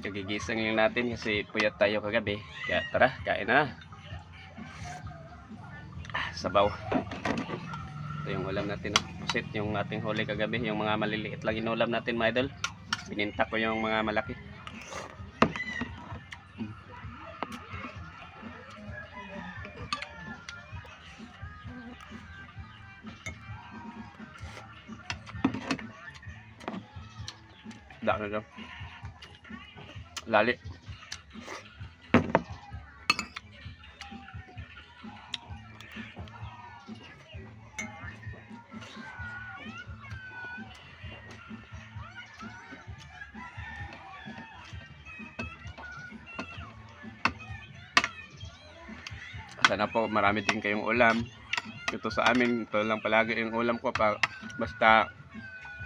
Kagigising lang natin kasi puyat tayo kagabi. Kaya tara, kain na. Ah, sabaw. Ito yung ulam natin. Oh. Pusit yung ating huli kagabi. Yung mga maliliit lang inulam natin mga idol. Pininta ko yung mga malaki. Daan na daw. Lali. Sana po marami din kayong ulam. Ito sa amin, ito lang palagi yung ulam ko. Pa, basta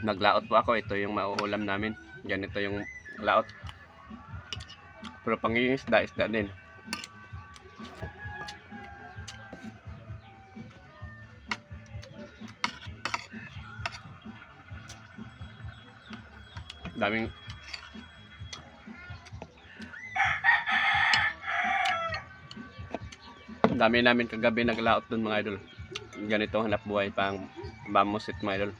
naglaot po ako, ito yung mauulam namin. Ganito yung laot. Pero pangingisda, isda din. Daming dami namin kagabi naglaot dun mga idol. Ganito hanap buhay pang bamusit mga idol.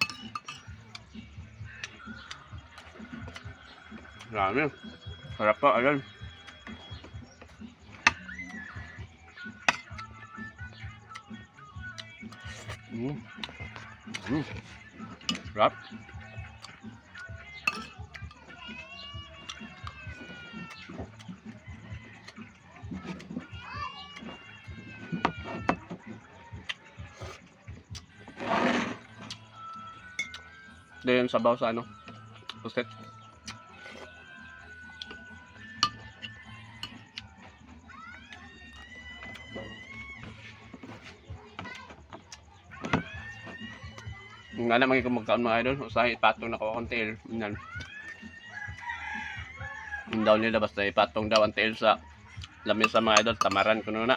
Dami. Sarap po, idol. Mm. Mm. Ito yung sabaw sa ano, puset. Yung nga naman kung magkaon mga idol, usahay ipatong na ko ang tail. Yan. Yung daw nila basta ipatong daw ang tail sa lamesa mga idol, tamaran ko na.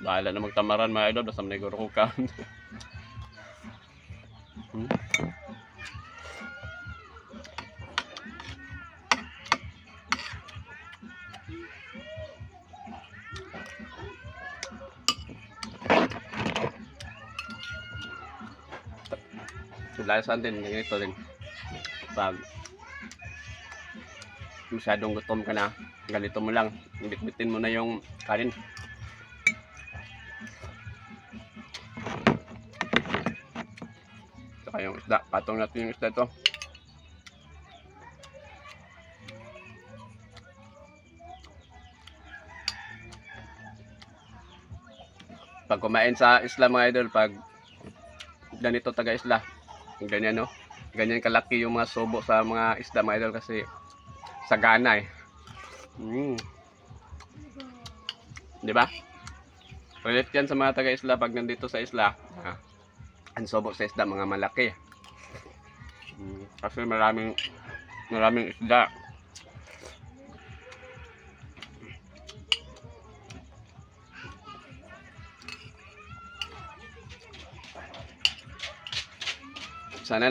Bahala na magtamaran mga idol, basta maniguro ko ka. hmm? Sulasan din, ganito din. Pag masyadong gutom ka na, ganito mo lang. Bitbitin mo na yung kanin. Saka yung isda. Patong natin yung isda to. Pag kumain sa isla mga idol, pag ganito taga isla, ganyan no, ganyan kalaki yung mga subo sa mga isda mga idol kasi sagana eh. Mm. Di ba? Relate yan sa mga taga isla pag nandito sa isla. Ah, ang subo sa isda mga malaki. Mm. Kasi maraming maraming isda. Sana